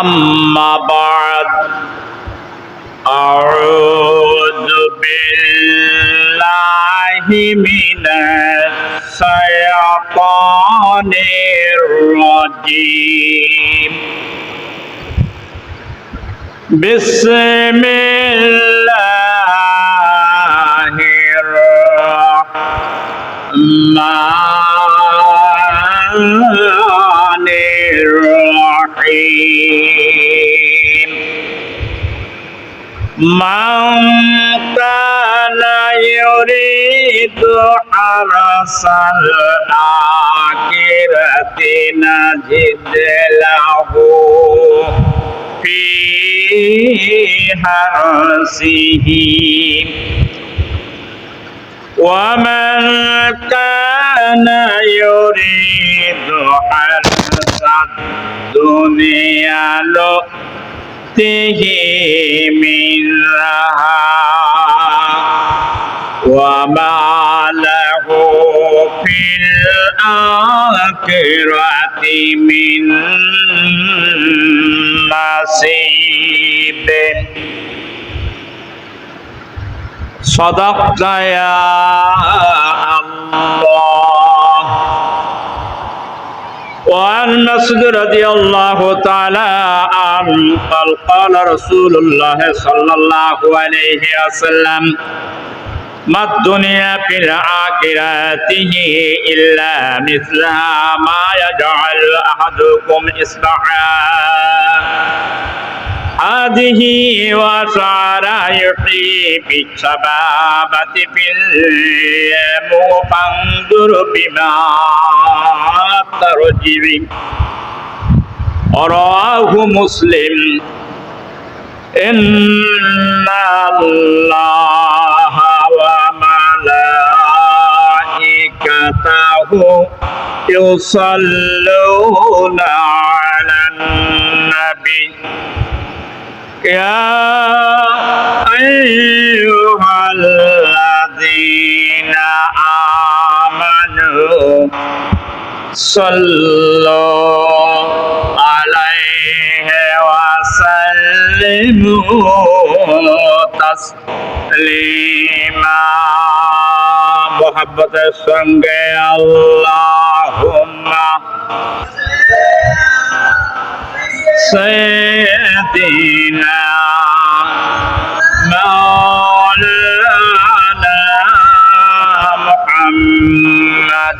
أما بعد أعوذ بالله من الشيطان الرجيم. بسم الله من كان يريد حرس الآخرة نجد له في حرسه ومن كان يريد حرس الدنيا نؤته منها وما له في الآخرة من نصيب صدقت يا الله وعن مسعود رضي الله تعالى عنه قال قال رسول الله صلى الله عليه وسلم ما الدنيا في الآخرة إلا مثلها ما يجعل أحدكم إصبعا هذه وشعر يحيي في الشبابة في اليم فانظر بما ترجع رواه مسلم إن الله وملائكته يصلون على النبي يا أيها الذين آمنوا صلوا عليه وسلموا تسليما محبت سنگ اللهم سيدنا مولانا محمد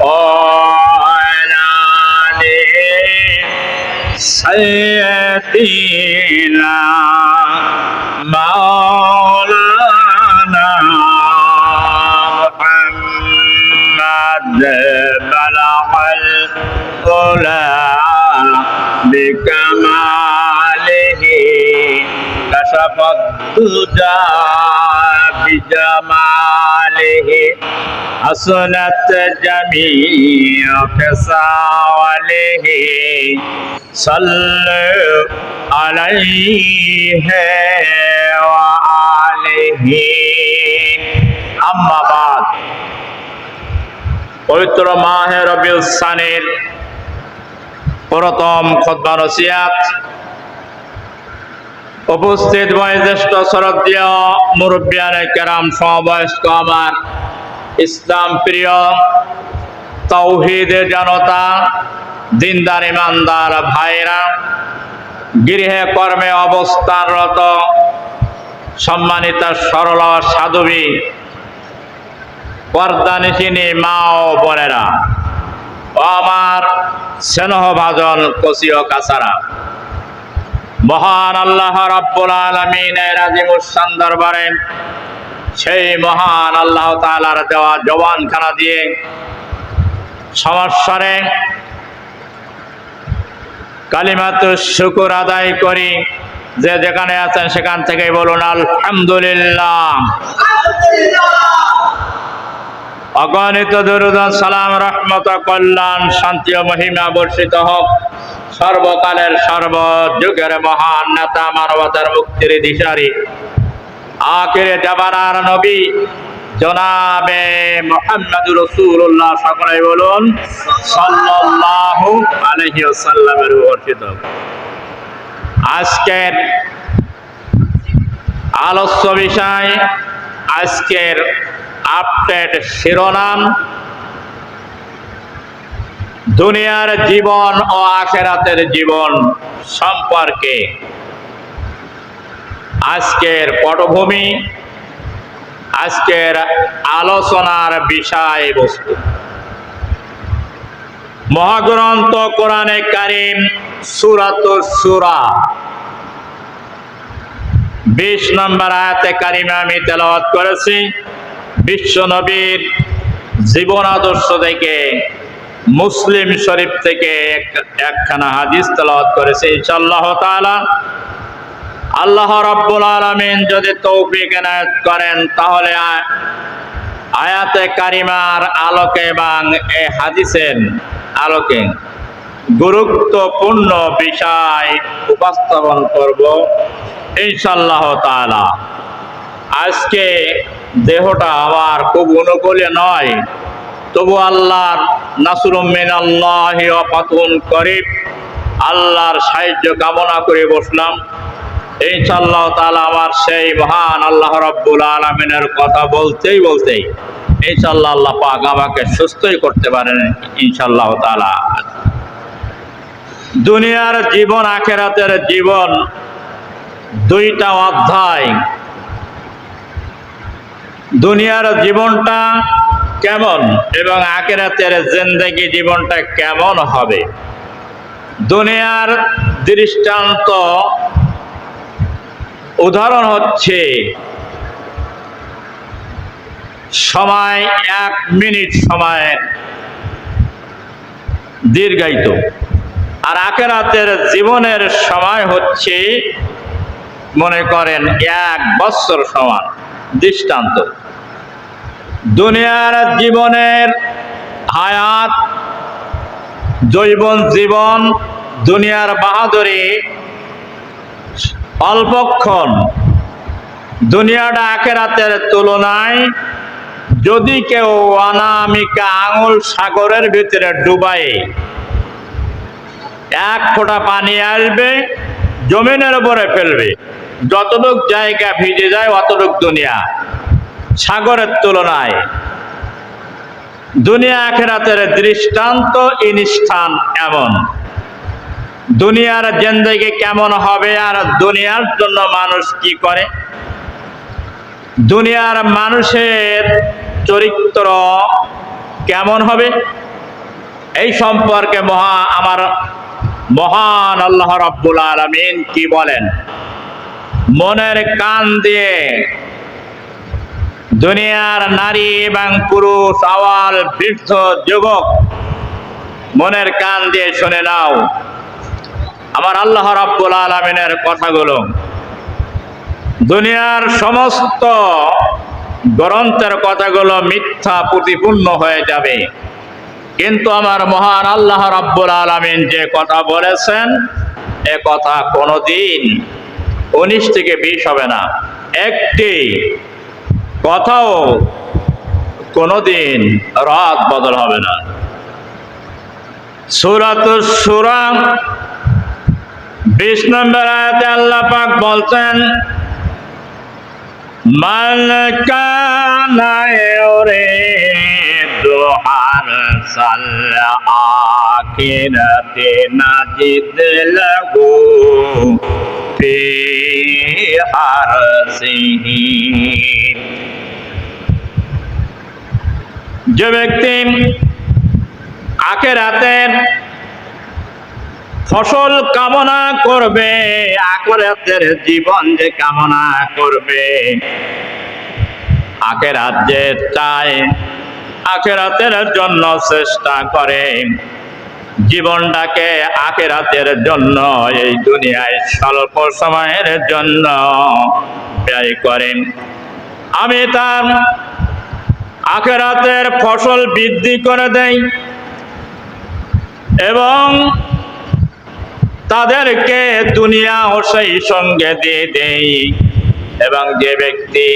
وعلى آله سيدنا كشف الدجى بجماله حسنت جميع خصاله صلوا عليه وآله أما بعد পবিত্র মাহে রবিউল সানের প্রথম খতবা নসিয়াত উপস্থিত বয়োজ্যেষ্ঠ শরদীয় মুরব্বিয়ান কেরাম সমবয়স্ক আমার ইসলাম প্রিয় তৌহিদের জনতা, দিনদার ইমানদার ভাইরা গৃহে কর্মে অবস্থানরত সম্মানিত সরল সাধবী, পর্দানিসিনী মা ও বোনেরা আমার স্নেহ ভাজন কসিও কাসারা মহান আল্লাহ রাব্বুল আলামিনের আজিমুসান দরবারে সেই মহান আল্লাহ তাআলার দেওয়া জবানখানা দিয়ে সমস্যারে কালিমাতু শুকুর আদায় করি। যে যেখানে আছেন সেখান থেকে বলুন আলহামদুলিল্লাহ। অগণিত দরুদ সালাম, রহমত কল্যাণ, শান্তি ও মহিমা বর্ষিত হোক। সর্বকালের সর্বযুগের মহান নেতা, মানবতার মুক্তির দিশারি। আখিরে জামানার নবী, জনাবে মোহাম্মদ রসুল্লাহ সকলে বলুন, সাল্লাল্লাহু আলাইহি ওয়াসাল্লামের বর্ষিত আজকের আলস্য বিষয়, আজকের আপডেট শিরোনাম। দুনিয়ার জীবন ও আখেরাতের জীবন সম্পর্কে আজকের পটভূমি, আজকের আলোচনার বিষয়বস্তু। মহাগ্রন্থ কোরআনে কারিম, সুরাত সুরা বিশ নম্বর আয়াতে কারিমে আমি তেলাওয়াত করেছি। বিশ্ব নবীর জীবন আদর্শ থেকে মুসলিম শরীফ থেকে এক- একখানা হাদিস তেলাওয়াত করেছে। ইনশাআল্লাহ তাআলা আল্লাহ রাব্বুল আলামিন যদি তৌফিক এনায়েত করেন, তাহলে আয়াতে কারিমার আলোকে এবং এই হাদিসের আলোকে গুরুত্বপূর্ণ বিষয় উপস্থাপন করব। ইনশাল্লাহ তাআলা। আজকে দেহটা আমার খুব অনুকূলে নয়। তবু আল্লাহর নাসরুমিন আল্লাহ অপাতুন করিব আল্লাহর সাহায্য কামনা করে বসলাম। ইনশাল্লাহ তাআলা আমার সেই মহান আল্লাহ রব্বুল আলমিনের কথা বলতেই বলতেই ইনশাল্লাহ আল্লাহ পাক আমাকে সুস্থই করতে পারেন ইনশাল্লাহ তাআলা। দুনিয়ার জীবন, আখেরাতের জীবন দুইটা অধ্যায়। দুনিয়ার জীবনটা কেমন এবং আখেরাতের জিন্দেগি জীবনটা কেমন হবে? দুনিয়ার দৃষ্টান্ত উদাহরণ হচ্ছে, সময় এক মিনিট, সময় দীর্ঘায়িত। আর আখেরাতের জীবনের সময় হচ্ছে, মনে করেন, এক বৎসর সমান দৃষ্টান্ত। দুনিয়ার জীবনের হায়াত, জৈবন জীবন, দুনিয়ার বাহাদুরি, অল্পক্ষণ। দুনিয়াটা আখেরাতের তুলনায় যদি কেউ অনামিকা আঙুল সাগরের ভিতরে ডুবায়, এক ফোঁটা পানি আসবে, জমিনের উপরে ফেলবে। যতটুক জায়গা ভিজে যায়, অতটুক দুনিয়া। সাগরের তুলনায়। দুনিয়া আখেরাতের দৃষ্টান্ত ইনস্থান এমন। দুনিয়ার জেন্দেগি কেমন হবে আর দুনিয়ার জন্য মানুষ কি করে? দুনিয়ার মানুষের চরিত্র কেমন হবে? এই সম্পর্কে মহা আমার মহান আল্লাহ রাব্বুল আলামিন কি বলেন? মনের কান দিয়ে দুনিয়ার নারী এবং পুরুষ, আওয়াল, বৃদ্ধ, যুবক, মনের কান দিয়ে শুনে নাও। আমার আল্লাহ রাব্বুল আলামিনের কথাগুলো। দুনিয়ার সমস্ত গ্রন্থের কথাগুলো মিথ্যা, প্রতিপূর্ণ হয়ে যাবে। কিন্তু আমার মহান আল্লাহ রাব্বুল আলামিন যে কথা বলেছেন, এ কথা কোনোদিন উনিশ থেকে বিশ হবে না। একটি কথাও কোনোদিন রাত বদল হবে না সুরাত সুরা বিশ নম্বর আয়াতে আল্লাহ পাক বলছেন من كان يريد حرث الآخرة نجد له في حرثه যে ব্যক্তি আখেরাতের ফসল কামনা করবে আখেরাতের জীবন যে কামনা করবে আখেরাত যে চায় আখেরাতের জন্য চেষ্টা করে জীবনটাকে আখেরাতের জন্য, এই দুনিয়ায় স্বল্প সময়ের জন্য ব্যয় করেন। আমি তার আখেরাতের ফসল বৃদ্ধি করে দেই এবং তাদেরকে দুনিয়া ও সেই সঙ্গে দিয়ে দেই এবং যে ব্যক্তি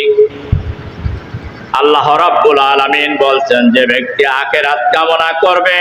আল্লাহ রাব্বুল আলামিন বলছেন, যে ব্যক্তি আখেরাত কামনা করবে